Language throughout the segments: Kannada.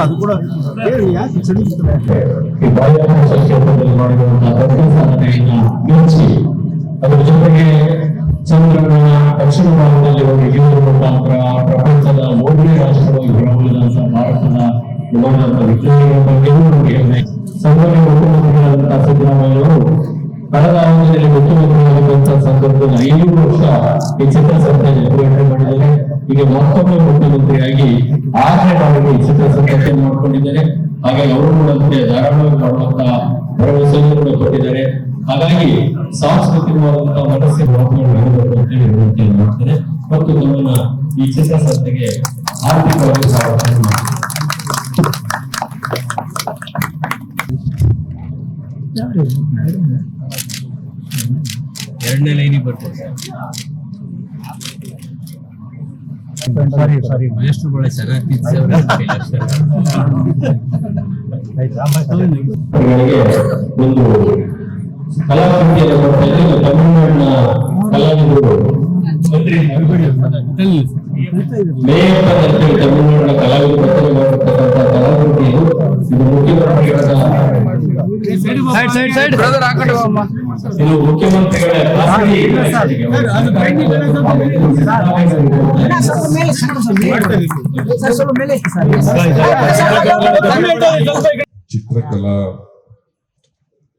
ಅದು ಕೂಡ ಅದರ ಜೊತೆಗೆ ಚಂದ್ರನ ದಕ್ಷಿಣ ಭಾಗದಲ್ಲಿ ಹೋಗಿ ಇಳಿಯುವ ಮುಖಾಂತರ ಪ್ರಪಂಚದ ಮೂರನೇ ರಾಷ್ಟ್ರವಾಗಿ ಹೊರಬಂದಂತಹ ಭಾರತದ ವಿಜ್ಞಾನಿಗಳ ಬಗ್ಗೆ ಸಂಘಟನೆ ಮುಖ್ಯಮಂತ್ರಿಗಳಾದಂತಹ ಸಿದ್ದರಾಮಯ್ಯ ಸಿದ್ದರಾಮಯ್ಯವರು ಕಳೆದ ಅವಧಿಯಲ್ಲಿ ಮುಖ್ಯಮಂತ್ರಿಯಾಗಿರುವಂತಹ ಸಂದರ್ಭದಲ್ಲಿ ಐದು ವರ್ಷ ಈ ಚಿತ್ರಸಂತೆ ನಿರ್ವಹಣೆ ಮಾಡಿದ್ದಾರೆ. ಈಗ ಮತ್ತೊಮ್ಮೆ ಮುಖ್ಯಮಂತ್ರಿಯಾಗಿ ಆರನೇ ಬಾರಿಗೆ ಈ ಚಿತ್ರಸಂತೆ ಮಾಡಿಕೊಂಡಿದ್ದಾರೆ ಹಾಗಾಗಿ ಅವರು ಕೂಡ ಧಾರಾಳವಾಗಿ ಮಾಡುವಂತಹ ಭರವಸೆಯನ್ನು ಕೂಡ ಕೊಟ್ಟಿದ್ದಾರೆ. ಹಾಗಾಗಿ ಸಾಂಸ್ಕೃತಿಕವಾದಂತಹ ಮನಸ್ಸಿನ ಮಾತುಗಳು ಹೇಳಬೇಕು ಅಂತ ಹೇಳಿ ಮಾಡ್ತೇನೆ ಮತ್ತು ನಮ್ಮನ್ನ ಈ ಚಿತ್ರಸಂತೆಗೆ ಆರ್ಥಿಕವಾಗಿ ಸ್ವಾಗತ ಮಾಡ್ತೇನೆ ಎರಡನೇ ಲೈನಿಗೆ ಬರ್ತದೆ ಸಾರಿ ಸಾರಿ ಚೆನ್ನಾಗಿ ಒಂದು ಕಲಾಕೃತಿಯನ್ನು ಕೊಡ್ತಾ ತಮಿಳುನಾಡಿನ ಕಲಾವಿದರು. ಮೇ ಅಂತೇಳಿ ತಮಿಳುನಾಡಿನ ಕಲಾವಿದರು ರಚನೆ ಮಾಡಿರ್ತಕ್ಕಂಥ ಕಲಾಕೃತಿ ಇದು ಇದು ಮುಖ್ಯಮಂತ್ರಿಗಳ ಸೈಡ್ ಸೈಡ್ ಸೈಡ್ ಬ್ರದರ್ ಇದು ಮುಖ್ಯಮಂತ್ರಿಗಳ ಖಾಸಗಿ ಚಿತ್ರಕಲಾ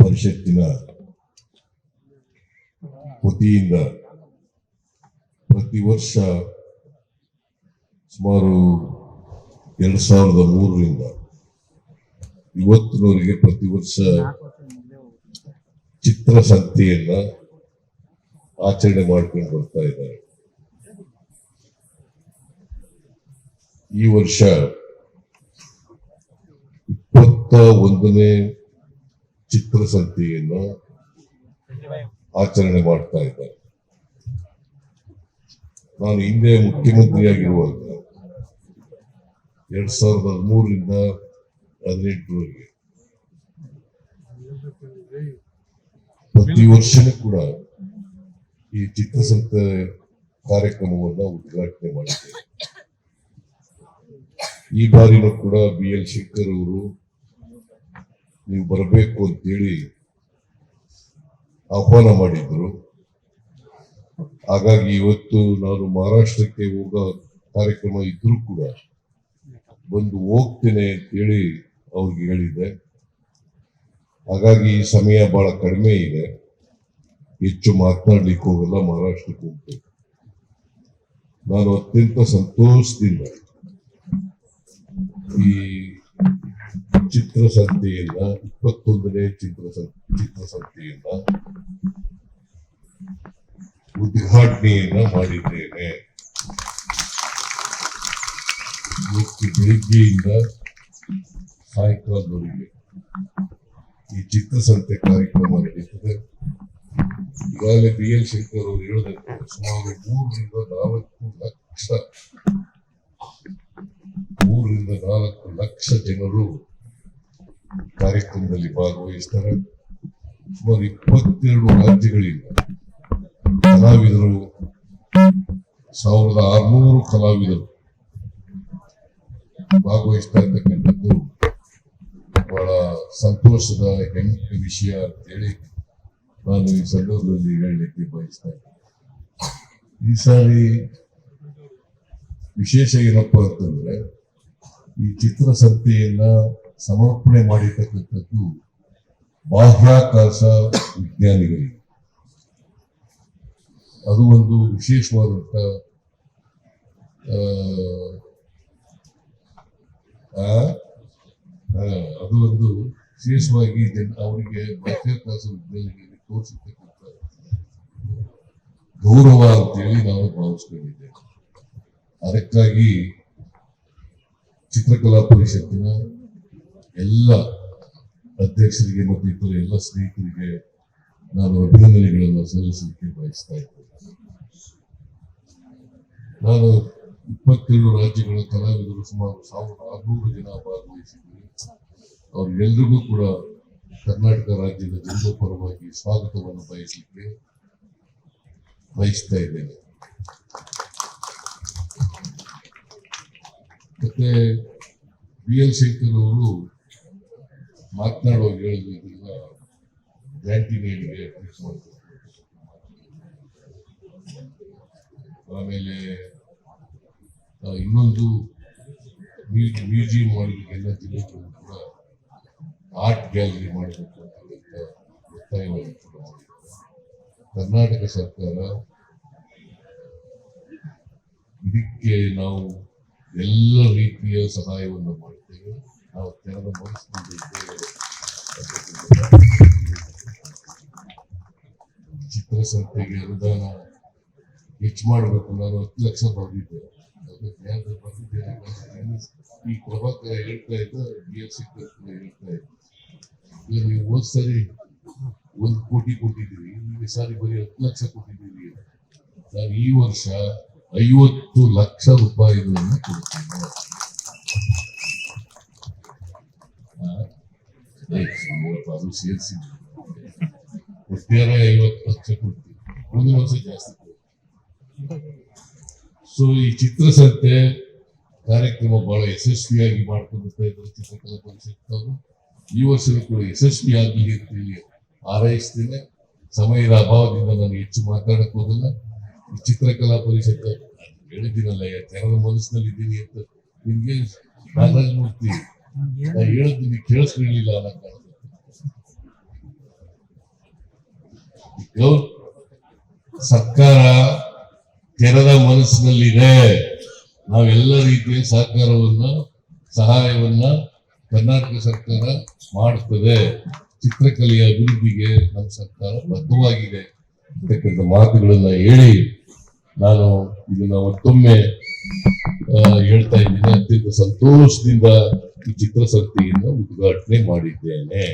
ಪರಿಷತ್ತಿನ ವತಿಯಿಂದ ಪ್ರತಿ ವರ್ಷ ಸುಮಾರು ಎರಡು ಸಾವಿರದ ಮೂರರಿಂದ ಇವತ್ತಿನವರೆಗೆ ಪ್ರತಿ ವರ್ಷ ಚಿತ್ರಸಂತೆಯನ್ನ ಆಚರಣೆ ಮಾಡ್ಕೊಂಡು ಬರ್ತಾ ಇದ್ದಾರೆ. ಈ ವರ್ಷ ಇಪ್ಪತ್ತ ಒಂದನೇ ಚಿತ್ರಸಂತೆಯನ್ನ ಆಚರಣೆ ಮಾಡ್ತಾ ಇದ್ದಾರೆ. ನಾನು ಹಿಂದೆ ಮುಖ್ಯಮಂತ್ರಿಯಾಗಿರುವಾಗ ಎರಡ್ ಸಾವಿರದ ಹದಿಮೂರರಿಂದ ಹದಿನೆಂಟರವರೆಗೆ ಪ್ರತಿ ವರ್ಷನೂ ಕೂಡ ಈ ಚಿತ್ರಸಂತ ಕಾರ್ಯಕ್ರಮವನ್ನು ಉದ್ಘಾಟನೆ ಮಾಡಿದ್ದೇವೆ ಈ ಬಾರಿನೂ ಕೂಡ ಬಿ ಎಲ್ ಶಂಕರ್ ಅವರು ನೀವು ಬರಬೇಕು ಅಂತೇಳಿ ಆಹ್ವಾನ ಮಾಡಿದ್ರು. ಹಾಗಾಗಿ ಇವತ್ತು ನಾನು ಮಹಾರಾಷ್ಟ್ರಕ್ಕೆ ಹೋಗೋ ಕಾರ್ಯಕ್ರಮ ಇದ್ರೂ ಕೂಡ ಬಂದು ಹೋಗ್ತೇನೆ ಅಂತೇಳಿ ಅವ್ರಿಗೆ ಹೇಳಿದೆ. ಹಾಗಾಗಿ ಈ ಸಮಯ ಬಹಳ ಕಡಿಮೆ ಇದೆ. ಹೆಚ್ಚು ಮಾತನಾಡ್ಲಿಕ್ಕೆ ಹೋಗಲ್ಲ, ಮಹಾರಾಷ್ಟ್ರಕ್ಕೆ ಹೋಗ್ತೇನೆ ನಾನು ಅತ್ಯಂತ ಸಂತೋಷದಿಂದ ಈ ಚಿತ್ರಸಂತೆಯನ್ನ, ಇಪ್ಪತ್ತೊಂದನೇ ಚಿತ್ರಸ, ಚಿತ್ರಸಂತೆಯನ್ನ ಉದ್ಘಾಟನೆಯನ್ನ ಮಾಡಿದ್ದೇನೆ. ಬೆಳಿಗ್ಗೆಯಿಂದ ಸಾಯಂಕಾಲದವರೆಗೆ ಈ ಚಿತ್ರಸಂತೆ ಕಾರ್ಯಕ್ರಮ ನಡೀತದೆ ಈಗಾಗಲೇ ಬಿ ಎಲ್ ಶಂಕರ್ ಅವರು ಹೇಳಿದಂತೆ ಸುಮಾರು ಮೂರರಿಂದ ನಾಲ್ಕು ಲಕ್ಷ, ಮೂರರಿಂದ ನಾಲ್ಕು ಲಕ್ಷ ಜನರು ಕಾರ್ಯಕ್ರಮದಲ್ಲಿ ಭಾಗವಹಿಸ್ತಾರೆ. ಸುಮಾರು ಇಪ್ಪತ್ತೆರಡು ರಾಜ್ಯಗಳಿಂದ ಕಲಾವಿದರು, ಸಾವಿರದ ಆರ್ನೂರು ಕಲಾವಿದರು ಭಾಗವಹಿಸ್ತಾ ಇರ್ತಕ್ಕಂಥದ್ದು ಬಹಳ ಸಂತೋಷದ ಹೆಮ್ಮೆ ವಿಷಯ ಅಂತೇಳಿ ನಾನು ಈ ಸಂದರ್ಭದಲ್ಲಿ ಹೇಳಲಿಕ್ಕೆ ಬಯಸ್ತಾ ಇದ್ದೇನೆ. ಈ ಸಾರಿ ವಿಶೇಷ ಏನಪ್ಪ ಅಂತಂದ್ರೆ ಈ ಚಿತ್ರಸಂತೆಯನ್ನ ಸಮರ್ಪಣೆ ಮಾಡಿರ್ತಕ್ಕಂಥದ್ದು ಬಾಹ್ಯಾಕಾಶ ವಿಜ್ಞಾನಿಗಳಿಗೆ. ಅದು ಒಂದು ಆ, ಆ, ಅದು ಒಂದು ವಿಶೇಷವಾಗಿ ಅವರಿಗೆ ಮಧ್ಯ ಕ್ಲಾಸ್ ವಿದ್ಯಾರ್ಥಿಗಳಿಗೆ ತೋರಿಸತಕ್ಕಂಥ ಗೌರವ ಅಂತೇಳಿ ನಾವು ಭಾವಿಸ್ಕೊಂಡಿದ್ದೇವೆ ಅದಕ್ಕಾಗಿ ಚಿತ್ರಕಲಾ ಪರಿಷತ್ತಿನ ಎಲ್ಲ ಅಧ್ಯಕ್ಷರಿಗೆ ಮತ್ತು ಇತರ ಎಲ್ಲ ಸ್ನೇಹಿತರಿಗೆ ನಾನು ಅಭಿನಂದನೆಗಳನ್ನು ಸಲ್ಲಿಸಲಿಕ್ಕೆ ಬಯಸ್ತಾ ಇದ್ದೇನೆ. ನಾನು ಇಪ್ಪತ್ತೆರಡು ರಾಜ್ಯಗಳ ಕಲಾವಿದರು ಸುಮಾರು ಸಾವಿರದ ಆರುನೂರು ಜನ ಭಾಗವಹಿಸಿದ್ದಾರೆ. ಅವರಿಗೆಲ್ಲರಿಗೂ ಕೂಡ ಕರ್ನಾಟಕ ರಾಜ್ಯದ ಜನರ ಪರವಾಗಿ ಸ್ವಾಗತವನ್ನು ಬಯಸಲಿಕ್ಕೆ ಬಯಸ್ತಾ ಇದ್ದೇನೆ. ಮತ್ತೆ ಬಿ ಎಲ್ ಶಂಕರ್ ಅವರು ಮಾತನಾಡುವಾಗ ಮಾಡ್ತಾರೆ. ಆಮೇಲೆ ಇನ್ನೊಂದು ಮ್ಯೂ- ಮ್ಯೂಸಿಯಂ ಎಲ್ಲ ಜಿಲ್ಲೆಗಳು ಕೂಡ ಆರ್ಟ್ ಗ್ಯಾಲರಿ ಮಾಡಬೇಕು ಅಂತ ಒತ್ತಾಯವನ್ನು ಕರ್ನಾಟಕ ಸರ್ಕಾರ ಇದಕ್ಕೆ ನಾವು ಎಲ್ಲ ರೀತಿಯ ಸಹಾಯವನ್ನು ಮಾಡ್ತೇವೆ ನಾವು ತೆರೆದ ಮನಸ್ಸಿನಿಂದ ಇದ್ದೇವೆ ಚಿತ್ರಸಂತೆಗೆ ಅನುದಾನ ಹೆಚ್ಚು ಮಾಡಬೇಕು ನಾನು ಹತ್ತು ಲಕ್ಷ ಬರೆದಿದ್ದೆ ಅದಕ್ಕೆ ಯಾವ್ದು ಬರ್ದಿದ್ದೇನೆ ನಾನು ಈ ಪ್ರಭಾಕರ ಹೇಳ್ತಾ ಇದ್ದ ಬಿ ಎಸ್ ಸಿ ಹೇಳ್ತಾ ಇದ್ದ ಈಗ ನೀವು ಹೋದ್ ಸರಿ ಒಂದು ಕೋಟಿ ಕೊಟ್ಟಿದ್ದೀರಿ ಈ ಸಾರಿ ಬರೀ ಹತ್ತು ಲಕ್ಷ ಕೊಟ್ಟಿದ್ದೀರಿ ನಾನು ಈ ವರ್ಷ ಐವತ್ತು ಲಕ್ಷ ರೂಪಾಯಿಗಳನ್ನು ಕೊಡ್ತೀನಿ ಆ, ಏ, ಸುಮ್ಮನೆಪ್ಪ, ಅದು ಸೇರಿಸಿ ಒಟ್ಟಾರೆ ಐವತ್ತು ಲಕ್ಷ ಕೊಡ್ತೀವಿ ಮುಂದಿನ ವರ್ಷ ಜಾಸ್ತಿ ಕೊಡ್ತೀವಿ ಸೊ ಈ ಚಿತ್ರಸಂತೆ ಕಾರ್ಯಕ್ರಮ ಬಹಳ ಯಶಸ್ವಿಯಾಗಿ ಮಾಡ್ಕೊಂಡು ಇದ್ದಾರೆ ಚಿತ್ರಕಲಾ ಪರಿಷತ್ ಅವರು ಈ ವರ್ಷವೂ ಕೂಡ ಯಶಸ್ವಿ ಆಗಲಿ ಅಂತೇಳಿ ಹಾರೈಸ್ತೇನೆ. ಸಮಯದ ಅಭಾವದಿಂದ ನಾನು ಹೆಚ್ಚು ಮಾತಾಡಕ್ ಹೋಗಲ್ಲ. ಈ ಚಿತ್ರಕಲಾ ಪರಿಷತ್ ಹೇಳಿದ್ದೀನಲ್ಲ ಜನರ ಮನಸ್ಸಿನಲ್ಲಿ ಇದ್ದೀನಿ ಅಂತ ನಿಮ್ಗೆ ನಾಗರಾಜ್ ಮೂರ್ತಿ, ನಾ ಹೇಳಿದ್ದೀನಿ ಕೇಳಿಸ್ಕೊಳ್ಳಿಲ್ಲ ಅನ್ನೋ ಕಾರಣ ಸರ್ಕಾರ ತೆರೆದ ಮನಸ್ಸಿನಲ್ಲಿದೆ. ನಾವೆಲ್ಲ ರೀತಿಯ ಸಹಕಾರವನ್ನ, ಸಹಾಯವನ್ನ ಕರ್ನಾಟಕ ಸರ್ಕಾರ ಮಾಡುತ್ತದೆ ಚಿತ್ರಕಲೆಯ ಅಭಿವೃದ್ಧಿಗೆ ನಮ್ಮ ಸರ್ಕಾರ ಬದ್ಧವಾಗಿದೆ ಅಂತಕ್ಕಂಥ ಮಾತುಗಳನ್ನ ಹೇಳಿ ನಾನು ಇದನ್ನ ಮತ್ತೊಮ್ಮೆ ಹೇಳ್ತಾ ಇದ್ದೀನಿ. ಅತ್ಯಂತ ಸಂತೋಷದಿಂದ ಈ ಚಿತ್ರಸಕ್ತಿಯಿಂದ ಉದ್ಘಾಟನೆ ಮಾಡಿದ್ದೇನೆ.